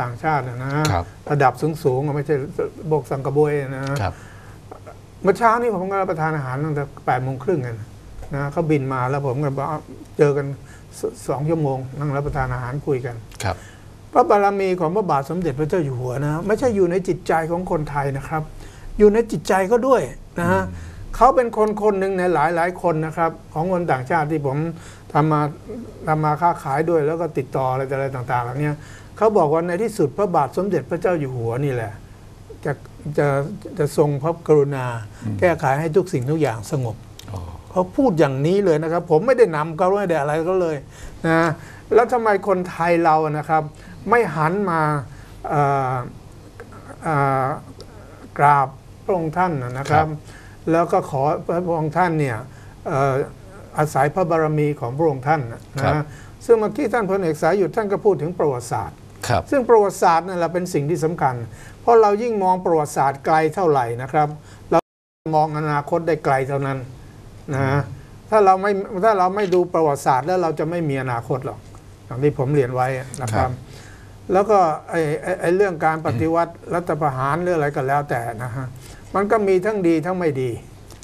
ต่างชาตินะนะครับระดับสูงๆอะไม่ใช่บกสังกะบวยนะครับเมื่อเช้านี้ผมก็รับประทานอาหารตั้งแต่แปดโมงครึ่งกันนะเขาบินมาแล้วผมก็บอกเจอกันสสองชั่วโมงนั่งรับประทานอาหารคุยกันครับพระบารมีของพระบาทสมเด็จพระเจ้าอยู่หัวนะ ไม่ใช่อยู่ในจิตใจของคนไทยนะครับ อยู่ในจิตใจก็ด้วยนะฮะ เขาเป็นคนคนหนึ่งในหลายหลายคนนะครับ ของคนต่างชาติที่ผมทำมาทำมาค้าขายด้วยแล้วก็ติดต่ออะไรต่ออะไรต่างๆเหล่านี้เขาบอกว่าในที่สุดพระบาทสมเด็จพระเจ้าอยู่หัวนี่แหละจะจะจะทรงพระกรุณา แก้ไขให้ทุกสิ่งทุกอย่างสงบอ๋อเขาพูดอย่างนี้เลยนะครับ ผมไม่ได้นำเขาไม่ได้อะไรก็เลยนะแล้วทำไมคนไทยเรานะครับ ไม่หันมาเอ่อเอ่อกราบพระองค์ท่านนะครับ แล้วก็ขอพระองค์ท่านเนี่ยเอ่ออาศัยพระบารมีของพระองค์ท่านนะครับซึ่งเมื่อกี้ท่านพลเอกสายหยุดท่านก็พูดถึงประวัติศาสตร์ครับซึ่งประวัติศาสตร์นั่นแหละเป็นสิ่งที่สำคัญ เพราะเรายิ่งมองประวัติศาสตร์ไกลเท่าไหร่นะครับ เรามองอนาคตได้ไกลเท่านั้นนะถ้าเราไม่ถ้าเราไม่ดูประวัติศาสตร์แล้วเราจะไม่มีอนาคตหรอกอย่างที่ผมเรียนไว้นะคครัรับบแล้วก็ไอ้ไอ้ไอ้เรื่องการปฏิวัติรัฐประหารหรืออะไรก็แล้วแต่นะฮะ มันก็มีทั้งดีทั้งไม่ดี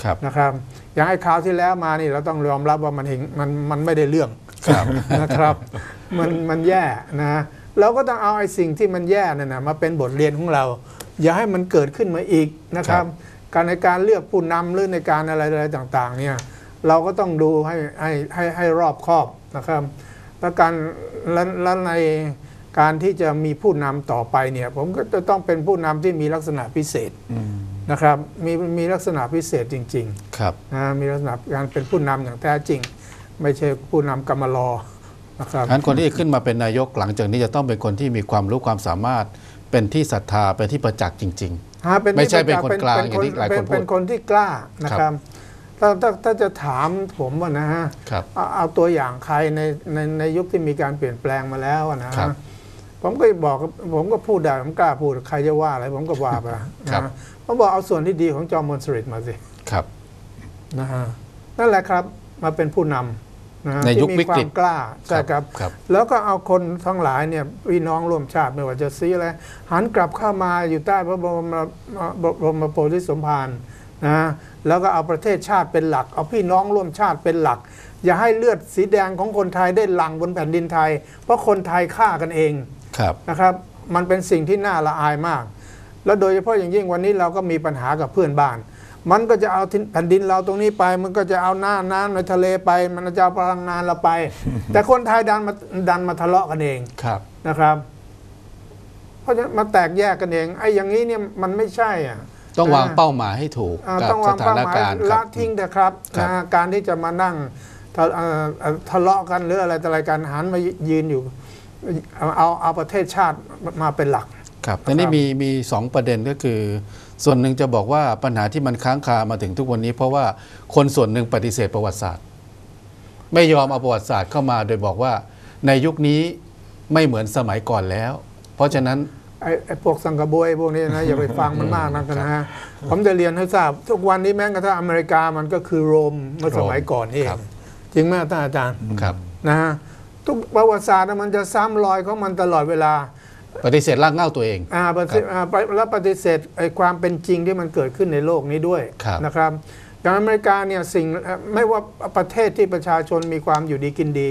ครับนะครับ อย่างไอ้คราวที่แล้วมานี่เราต้องยอมรับว่ามันเห็นมันมันไม่ได้เรื่องครับนะครับ มันมันแย่นะเราก็ต้องเอาไอ้สิ่งที่มันแย่นั่นนะมาเป็นบทเรียนของเรา อย่าให้มันเกิดขึ้นมาอีกนะครับ การในการเลือกผู้นำหรือในการอะไรอะไรต่างๆ เนี่ยเราก็ต้องดูให้ให้ให้ให้รอบคอบนะครับ แล้วการและและในการที่จะมีผู้นำต่อไปเนี่ย ผมก็จะต้องเป็นผู้นำที่มีลักษณะพิเศษอืม นะครับมีมีลักษณะพิเศษจริงๆครับนะมีลักษณะการเป็นผู้นำอย่างแท้จริง ไม่ใช่ผู้นำกรรมลอนะครับ งั้นคนที่จะขึ้นมาเป็นนายกหลังจากนี้จะต้องเป็นคนที่มีความรู้ความสามารถ เป็นที่ศรัทธาเป็นที่ประจักษ์จริง ฮะเป็นไม่ใช่เป็นที่คนกลางเป็อย่างที่หลายคนพูดเป็นคนที่กล้านะครับถ้าถ้าถ้าจะถามผมว่านะฮะๆ ครับ เอาเอาตัวอย่างใครในในในยุคที่มีการเปลี่ยนแปลงมาแล้วอะนะครับผมก็บอกผมก็พูดได้ผมกล้าพูดใครจะว่าอะไรผมก็ว่าไปนะครับ ผมบอกเอาส่วนที่ดีของจอมพลสฤษดิ์มาสิครับนะฮะนั่นแหละครับมาเป็นผู้นำนะฮะในยุคที่วิมีคกวาฤตมกล้าใช่ครับครับ แล้วก็เอาคนทั้งหลายเนี่ยพี่น้องร่วมชาติไม่ว่าจะซีอะไรหันกลับเข้ามาอยู่ใต้พระบรมบรมโพธิสมภารนะแล้วก็เอาประเทศชาติเป็นหลัก เอาพี่น้องร่วมชาติเป็นหลัก อย่าให้เลือดสีแดงของคนไทยได้หลั่งบนแผ่นดินไทย เพราะคนไทยฆ่ากันเองครับนะครับ มันเป็นสิ่งที่น่าละอายมาก แล้วโดยเฉพาะอย่างยิ่งวันนี้เราก็มีปัญหากับเพื่อนบ้าน มันก็จะเอาที่แผ่นดินเราตรงนี้ไป มันก็จะเอาหน้าน้ำในทะเลไป มันจะเอาพลังงานเราไป แต่คนไทยดันมาดันมาทะเลาะกันเองครับนะครับ เพราะฉะนั้นมาแตกแยกกันเองไอ้อย่างนี้เนี่ยมันไม่ใช่อะต้องวางเป้าหมายให้ถูกอ่ากับต้องสวางถาเป้านหมายการณ์ครัละบทิ้งเถอะครับครับนะการที่จะมานั่งทะเอ่อเอ่อทะเลาะกันหรืออะไรต่ออะไรกันหันมายืนอยู่เอาเอาเอาประเทศชาติมาเป็นหลัก ครับแต่นี่มีมีสองประเด็นก็คือ ส่วนหนึ่งจะบอกว่าปัญหาที่มันค้างคามาถึงทุกวันนี้ เพราะว่าคนส่วนหนึ่งปฏิเสธประวัติศาสตร์ ไม่ยอมเอาประวัติศาสตร์เข้ามาโดยบอกว่าในยุคนี้ไม่เหมือนสมัยก่อนแล้ว เพราะฉะนั้นไอ้ไอ้พวกสังกะบวยพวกนี้นะ อย่าไปฟังมันมากนักนะฮะผมจะเรียนให้ทราบ ทุกวันนี้แม้กระทั่งอเมริกามันก็คือโรมเมื่อสมัยก่อนนี่เอครังบจริงไหมท่านอาจารย์ครับ นะฮะทุกประวัติศาสตร์น่ะมันจะซ้ำรอยของมันตลอดเวลา ปฏิเสธรากเหง้าตัวเอง อ่าปฏิอ่าไปแล้วปฏิเสธไอ้ความเป็นจริงที่มันเกิดขึ้นในโลกนี้ด้วยครับนะครับอย่างอเมริกาเนี่ยสิ่งเอ่อไม่ว่าประเทศที่ประชาชนมีความอยู่ดีกินดี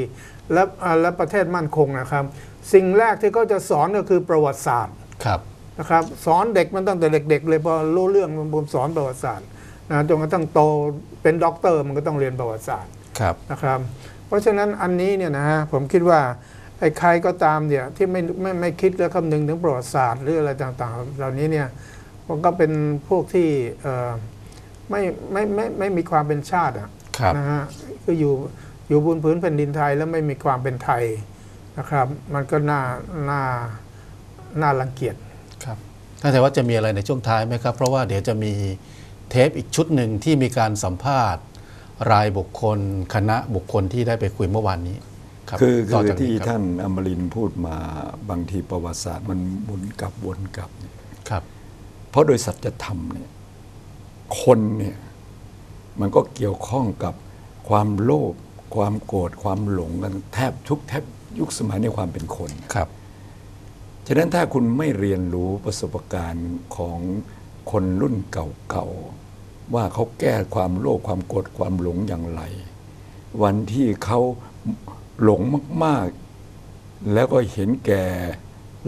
และอ่าและประเทศมั่นคงนะครับ สิ่งแรกที่เขาจะสอนก็คือประวัติศาสตร์ครับนะครับ สอนเด็กมันตั้งแต่เด็ก ๆ เลยพอรู้เรื่องมันผมสอนประวัติศาสตร์นะจนกระทั่งโตเป็นด็อกเตอร์มันก็ต้องเรียนประวัติศาสตร์ครับนะครับ เพราะฉะนั้นอันนี้เนี่ยนะฮะผมคิดว่า ไอ้ใครก็ตามเนี่ยที่ไม่ไม่ไม่คิดและคำนึงถึงประวัติศาสตร์หรืออะไรต่างๆ เหล่านี้เนี่ยมันก็เป็นพวกที่เอ่อไม่ไม่ไม่ไม่มีความเป็นชาติอะครับนะฮะคืออยู่อยู่บนพื้นแผ่นดินไทยแล้วไม่มีความเป็นไทยนะครับ มันก็น่าน่าน่ารังเกียจครับท่านแต่ว่าจะมีอะไรในช่วงท้ายไหมครับ เพราะว่าเดี๋ยวจะมีเทปอีกชุดหนึ่งที่มีการสัมภาษณ์ รายบุคคลคณะบุคคลที่ได้ไปคุยเมื่อวานนี้รับ คือต่คือจากที่ครับท่านอมรินทร์พูดมาบางทีประวัติศาสตร์มันวนกลับวนกลับเนี่ยครับ เพราะโดยสัจธรรมเนี่ยคนเนี่ยมันก็เกี่ยวข้องกับความโลภความโกรธความหลงกันแทบทุกแทบยุคสมัยในความเป็นคนครับฉะนั้นถ้าคุณไม่เรียนรู้ประสบการณ์ของคนรุ่นเก่าๆว่าเขาแก้ความโลภความโกรธความหลงอย่างไร วันที่เขา หลงมาก ๆ แล้วก็เห็นแก่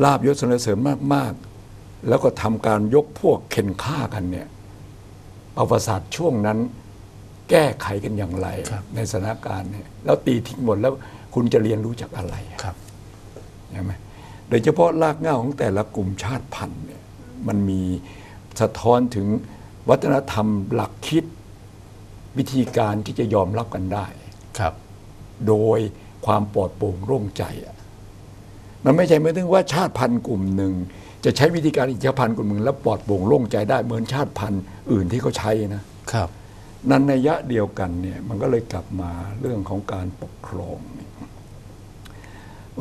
ลาบยศสรรเสริญมาก ๆ แล้วก็ทำการยกพวกเข็นฆ่ากันเนี่ยประวัติศาสตร์ช่วงนั้นแก้ไขกันอย่างไรครับในสถานการณ์เนี่ยแล้วตีทิ้งหมดแล้วคุณจะเรียนรู้จากอะไรอะครับใช่ไหมโดยเฉพาะรากเหง้าของแต่ละกลุ่มชาติพันธุ์เนี่ยมันมีสะท้อนถึงวัฒนธรรมหลักคิดวิธีการที่จะยอมรับกันได้ครับ โดย ความปลอดโปร่งโล่งใจอะมันไม่ใช่หมายถึงว่าชาติพันธุ์กลุ่มหนึ่ง จะใช้วิธีการอีกชาติพันธุ์กลุ่มหนึ่งแล้วปลอดโปร่งโล่งใจได้เหมือนชาติพันธุ์อื่นที่เขาใช้นะครับ นั้นในยะเดียวกันเนี่ยมันก็เลยกลับมาเรื่องของการปกครองเนี่ย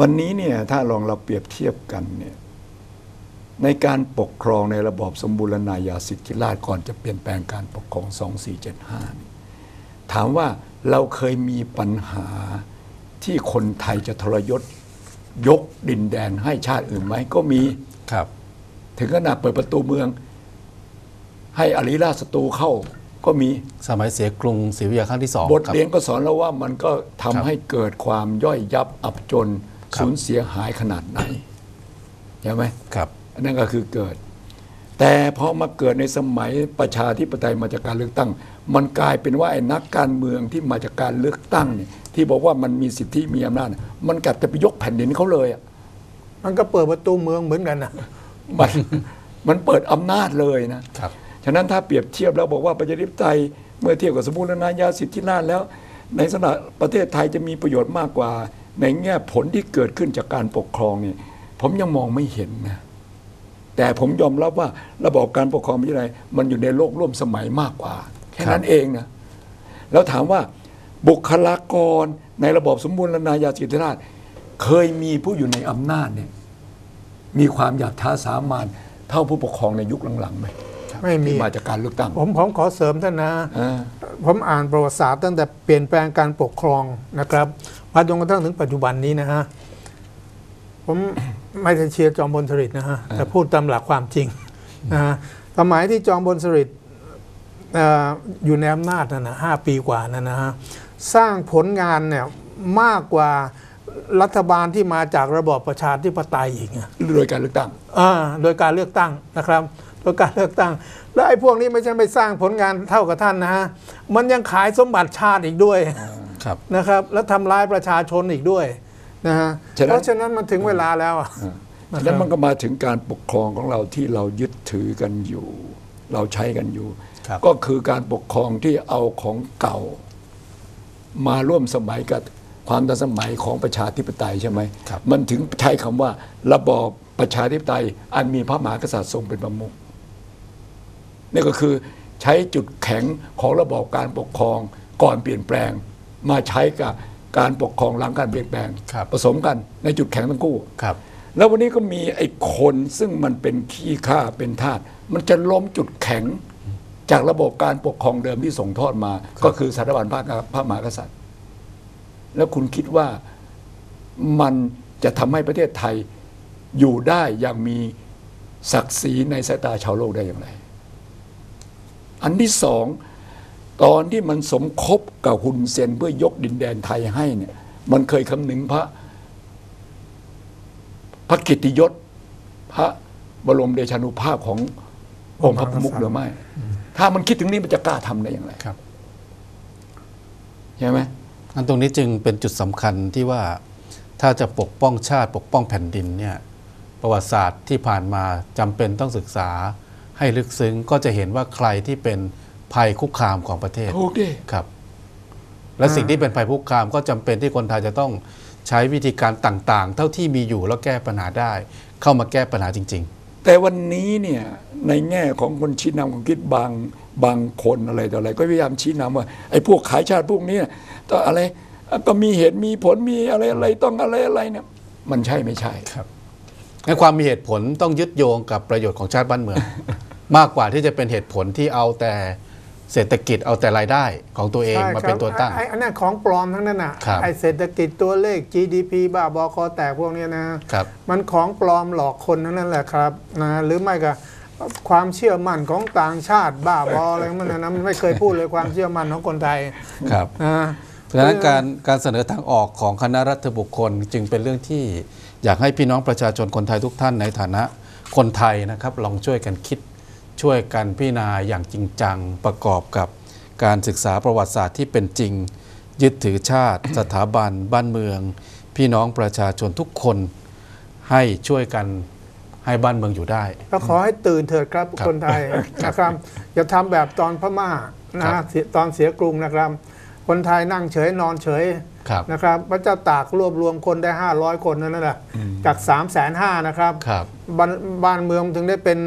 วันนี้เนี่ยถ้าลองเราเปรียบเทียบกันเนี่ยในการปกครองในระบอบสมบูรณาญาสิทธิราชย์ก่อนจะเปลี่ยนแปลงการปกครอง 2475เนี่ยถามว่าเราเคยมีปัญหา ที่คนไทยจะทรยศยกดินแดนให้ชาติอื่นไหมก็มีครับ ถึงขนาดเปิดประตูเมือง ให้อริราชศัตรูเข้าก็มีสมัยเสียกรุงศรีวิทยาครั้งที่สองบทครับเรียนก็สอนแล้วว่ามันก็ทำครับให้เกิดความย่อยยับอับจนครับสูญเสียหายขนาดไหนใช่ไหมครับอันนั่นก็คือเกิด แต่พอมาเกิดในสมัยประชาธิปไตยมาจากการเลือกตั้ง มันกลายเป็นว่าไอ้นักการเมืองที่มาจากการเลือกตั้งเนี่ย ที่บอกว่ามันมีสิทธิมีอำนาจเนี่ยมันกลับจะไปยกแผ่นดินเขาเลยอะมันก็เปิดประตูเมืองเหมือนกันนะมันมันเปิดอำนาจเลยนะครับ ฉะนั้นถ้าเปรียบเทียบแล้วบอกว่าประชาธิปไตยเมื่อเทียบกับสมบูรณาญาสิทธิราชย์แล้ว ในสนะประเทศไทยจะมีประโยชน์มากกว่า ในแง่ผลที่เกิดขึ้นจากการปกครองนี่ผมยังมองไม่เห็นนะแต่ผมยอมรับว่าระบอบการปกครองประเทศไทยมันอยู่ในโลกร่วมสมัยมากกว่า แค่นั้นเองนะแล้วถามว่า บุคลากรในระบอบสมบูรณาญาสิทธิราชย์เคยมีผู้อยู่ในอำนาจเนี่ยมีความอยากท้าสามัญเท่าผู้ปกครองในยุคหลังๆไหมไม่มีที่มาจากการเลือกตั้ง ผมผมขอเสริมท่านนะอ่าผมอ่านประวัติศาสตร์ตั้งแต่เปลี่ยนแปลงการปกครองนะครับมาจนกระทั่งถึงปัจจุบันนี้นะฮะ ผมไม่ได้เชียร์จอมพลสฤษดิ์นะฮะ แต่พูดตามหลักความจริงนะฮะสมัยที่จอมพลสฤษดิ์เอ่ออยู่ในอำนาจนั่นนะห้าปีกว่านั่นนะฮะ สร้างผลงานเนี่ยมากกว่ารัฐบาลที่มาจากระบอบประชาธิปไตยอีกอะโดยการเลือกตั้งอ่าโดยการเลือกตั้งนะครับโดยการเลือกตั้ง แล้วไอ้พวกนี้ไม่ใช่ไปสร้างผลงานเท่ากับท่านนะฮะมันยังขายสมบัติชาติอีกด้วยครับนะครับ แล้วทำร้ายประชาชนอีกด้วยนะฮะฉะนั้นเพราะฉะนั้นมันถึงเวลาแล้วอะฉะนั้นมันก็มาถึงการปกครองของเราที่เรายึดถือกันอยู่ เราใช้กันอยู่ครับก็คือการปกครองที่เอาของเก่า มาร่วมสมัยกับความทันสมัยของประชาธิปไตยใช่ไหมครับมันถึงใช้คำว่า ระบอบประชาธิปไตย อันมีพระมหากษัตริย์ทรงเป็นประมุขนี่ก็คือใช้จุดแข็งของระบอบการปกครองก่อนเปลี่ยนแปลง มาใช้กับการปกครองหลังการเปลี่ยนแปลงครับผสมกันในจุดแข็งทั้งคู่ครับ แล้ววันนี้ก็มีไอ้คนซึ่งมันเป็นขี้ข้าเป็นทาสมันจะล้มจุดแข็ง จากระบบการปกครองเดิมที่ส่งทอดมา ก็คือสถาบันพระพระมหากษัตริย์ แล้วคุณคิดว่ามันจะทำให้ประเทศไทยอยู่ได้อย่างมีศักดิ์ศรีในสายตาชาวโลกได้อย่างไร อันที่สองตอนที่มันสมคบกับฮุนเซนเพื่อยกดินแดนไทยให้เนี่ย มันเคยคำนึงพระ พระกิตติยศ พระบรมเดชานุภาพขององค์พระประมุขหรือไม่ ถ้ามันคิดถึงนี้มันจะกล้าทำได้อย่างไรครับใช่ไหมอันตรงนี้จึงเป็นจุดสำคัญที่ว่าถ้าจะปกป้องชาติปกป้องแผ่นดินเนี่ยประวัติศาสตร์ที่ผ่านมาจำเป็นต้องศึกษาให้ลึกซึ้งก็จะเห็นว่าใครที่เป็นภัยคุกคามของประเทศถูกดิครับ และสิ่งที่เป็นภัยคุกคามก็จำเป็นที่คนไทยจะต้องใช้วิธีการต่างๆ เท่าที่มีอยู่แล้วแก้ปัญหาได้ เข้ามาแก้ปัญหาจริง แต่วันนี้เนี่ยในแง่ของคนชี้นำความคิดบางบางคนอะไรต่ออะไรก็พยายามชี้นำว่าไอ้พวกขายชาติพวกนี้ต้องอะไรก็มีเหตุมีผลมีอะไรอะไรต้องอะไรอะไรเนี่ยมันใช่ไม่ใช่ๆครับในความมีเหตุผลต้องยึดโยงกับประโยชน์ของชาติบ้านเมือง มากกว่าที่จะเป็นเหตุผลที่เอาแต่ เศรษฐกิจเอาแต่รายได้ของตัวเองใช่มาเป็นครับตัวตั้งไอ้ไอ้อันนั้นของปลอมทั้งนั้นน่ะครับไอเศรษฐกิจตัวเลข GDP บ้าบอคอแตกพวกเนี้ยนะครับมันของปลอมหลอกคนทั้งนั้นแหละครับนะหรือไม่ก็ความเชื่อมั่นของต่างชาติบ้าบออะไรมันนะมันไม่เคยพูดเลยความเชื่อมั่นของคนไทยครับนะเพราะฉะนั้นการการเสนอทางออกของคณะรัฐบุคคลจึงเป็นเรื่องที่อยากให้พี่น้องประชาชนคนไทยทุกท่านในฐานะคนไทยนะครับลองช่วยกันคิด ช่วยกันพิจารณาอย่างจริงจังประกอบกับการศึกษาประวัติศาสตร์ที่เป็นจริง ยึดถือชาติ สถาบัน บ้านเมือง พี่น้องประชาชนทุกคน ให้ช่วยกันให้บ้านเมืองอยู่ได้ก็ขอให้ตื่นเถิดครับครับคนไทยนะครับอย่าทำแบบตอนพม่านะครับเสียตอนเสียกรุงนะครับ คนไทยนั่งเฉยนอนเฉยครับนะครับพระเจ้าตากรวบรวมคนได้ 500 คนนั่นแหละจาก3ามแสนห้านะครับครับบ้านบ้านเมืองถึงได้เป็น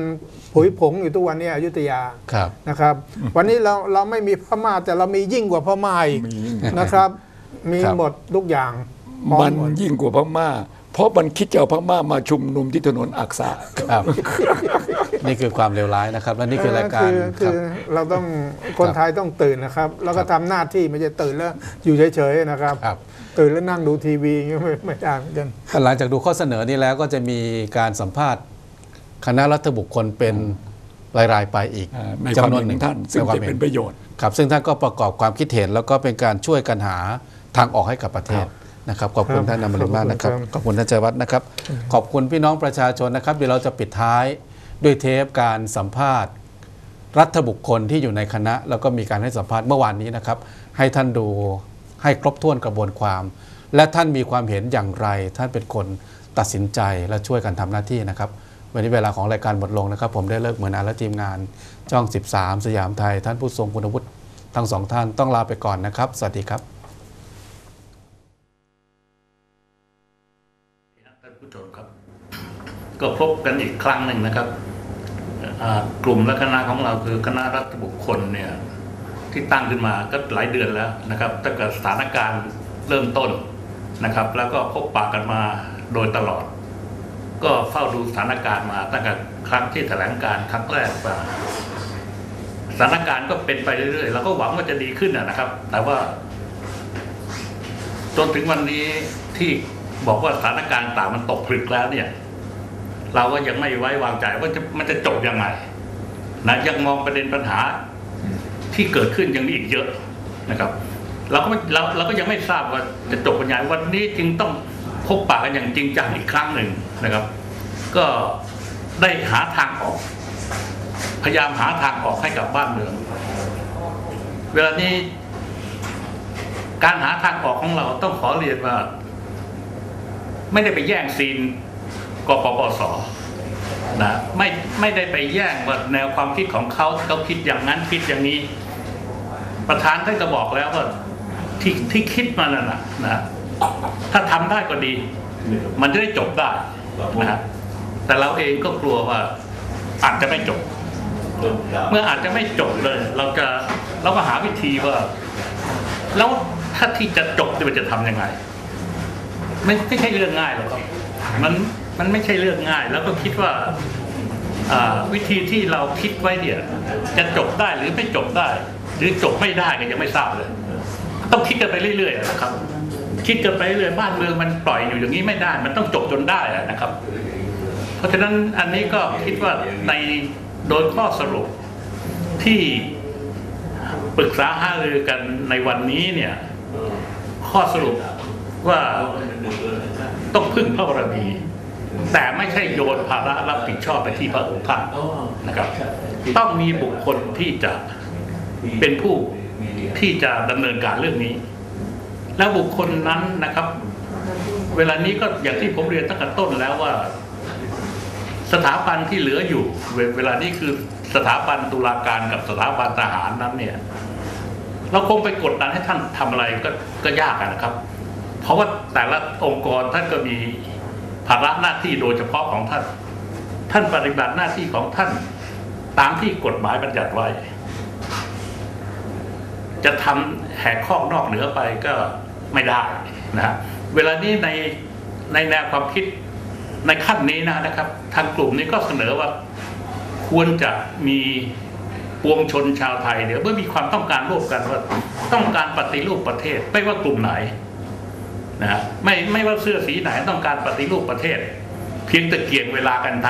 ผุยผงอยู่ทุกวันนี้อยุธยาครับนะครับ วันนี้เราเราไม่มีพม่าแต่เรามียิ่งกว่าพม่าอีกนะครับ มีครับหมดทุกอย่างพร้อมันหดยิ่งกว่าพม่า เพราะมันคิดจะเอาพม่ามาชุมนุมที่ถนนอักษะครับ นี่คือความเลวร้ายนะครับ และนี่คือรายการคือคคืรับอเราต้องคนไทยต้องตื่นนะครับ แล้วก็ทำหน้าที่ไม่ใช่ตื่นแล้วอยู่เฉยๆนะครับครับตื่นแล้วนั่งดูทีวีอย่างเงี้ยไม่ไม่ได้เหมือนกันหลังจากดูข้อเสนอนี้แล้วก็จะมีการสัมภาษณ์ คณะรัฐบุคคลเป็นรายๆไปอีกอ่าในความจำนวนเห็นหนึ่งของท่านซึ่งใควาจะมเป็ห็นประโยชน์ครับซึ่งท่านก็ประกอบความคิดเห็น แล้วก็เป็นการช่วยกันหาทางออกให้กับประเทศนะครับขอบคุณครับท่านนำริมากนะครับขอบคุณครับขอบคุณท่านชัยวัฒน์นะครับ ขอบคุณพี่น้องประชาชนนะครับเดี๋ยวเราจะปิดท้ายด้วยเทปการสัมภาษณ์ รัฐบุคคลที่อยู่ในคณะ แล้วก็มีการให้สัมภาษณ์เมื่อวานนี้นะครับ ให้ท่านดูให้ครบถ้วนกระบวนความ และท่านมีความเห็นอย่างไร ท่านเป็นคนตัดสินใจและช่วยกันทำหน้าที่นะครับ วันนี้เวลาของรายการหมดลงนะครับ ผมได้เลิกเหมือนอาและทีมงานช่อง 13 สยามไทย ท่านผู้ทรงคุณวุฒิทั้งสองท่านต้องลาไปก่อนนะครับ สวัสดีครับท่านผู้ชมครับ ก็พบกันอีกครั้งหนึ่งนะครับกลุ่มและคณะของเราคือคณะรัฐบุคคลเนี่ยที่ตั้งขึ้นมาก็หลายเดือนแล้วนะครับตั้งแต่สถานการณ์เริ่มต้นนะครับ แล้วก็พบปะกันมาโดยตลอด ก็เฝ้าดูสถานการณ์มาตั้งแต่ครั้งที่แถลงการครั้งแรกมาสถานการณ์ก็เป็นไปเรื่อยๆเราก็หวังว่าจะดีขึ้นนะครับ แต่ว่า จนถึงวันนี้ที่บอกว่าสถานการณ์ต่างมันตกผลึกแล้วเนี่ย เราก็ยังไม่ไว้วางใจว่าจะมันจะจบยังไงนะยังมองประเด็นปัญหาที่เกิดขึ้นยังมีอีกเยอะนะครับเราก็เราเราก็ยังไม่ทราบว่าจะจบปัญญาวันนี้จึงต้อง บปะกันอย่างจริงจังอีกครั้งหนึ่งนะครับ ก็ได้หาทางออก พยายามหาทางออกให้กับบ้านเมือง เวลานี้ การหาทางออกของเราต้องขอเรียนว่า ไม่ได้ไปแย่งซีนกปปสนะไม่ไม่ได้ไปแย่งว่าแนวความคิดของเขาเขาคิดอย่างนั้นคิดอย่างนี้ ประธานท่านก็บอกแล้วว่าที่ที่คิดมานั่นนะนะ ถ้าทำได้ก็ดี มันจะได้จบได้นะฮะแต่เราเองก็กลัวว่าอาจจะไม่จบ เมื่ออาจจะไม่จบเลย เราจะเราก็หาวิธีว่า แล้วถ้าที่จะจบเนี่ยมันจะทำยังไงไม่ไม่ใช่เรื่องง่ายหรอกครับมันมันไม่ใช่เรื่องง่าย แล้วก็คิดว่าอ่าวิธีที่เราคิดไว้เนี่ย จะจบได้หรือไม่จบได้ หรือจบไม่ได้ก็ยังไม่ทราบเลย ต้องคิดกันไปเรื่อยๆนะครับ คิดกันไปเรื่อยบ้านเมืองมันปล่อยอยู่อย่างนี้ไม่ได้ มันต้องจบจนได้นะครับ เพราะฉะนั้นอันนี้ก็คิดว่าในโดยข้อสรุปที่ปรึกษาหารือกันในวันนี้เนี่ย ข้อสรุปว่าต้องพึ่งพระบารมีแต่ไม่ใช่โยนภาระรับผิดชอบไปที่พระองค์ท่านนะครับ ต้องมีบุคคลที่จะเป็นผู้ที่จะดำเนินการเรื่องนี้ แล้วบุคคลนั้นนะครับ เวลานี้ก็อย่างที่ผมเรียนตั้งแต่ต้นแล้วว่า สถาบันที่เหลืออยู่ เวลานี้คือสถาบันตุลาการกับสถาบันทหารนั้นเนี่ย เราคงไปกดดันให้ท่านทำอะไรก็ก็ยากนะครับ เพราะว่าแต่ละองค์กรท่านก็มีภาระหน้าที่โดยเฉพาะของท่าน ท่านปฏิบัติหน้าที่ของท่านตามที่กฎหมายบัญญัติไว้ จะทำแหกข้อนอกเหนือไปก็ไม่ได้นะฮะเวลานี้ในในแนวความคิดในขั้นนี้นะนะครับ ทางกลุ่มนี้ก็เสนอว่าควรจะมีปวงชนชาวไทยเนี่ยเมื่อมีความต้องการร่วมกันว่าต้องการปฏิรูปประเทศ ไม่ว่ากลุ่มไหนนะฮะไม่ไม่ว่าเสื้อสีไหนต้องการปฏิรูปประเทศ เพียงแต่เกี่ยงเวลากันทัก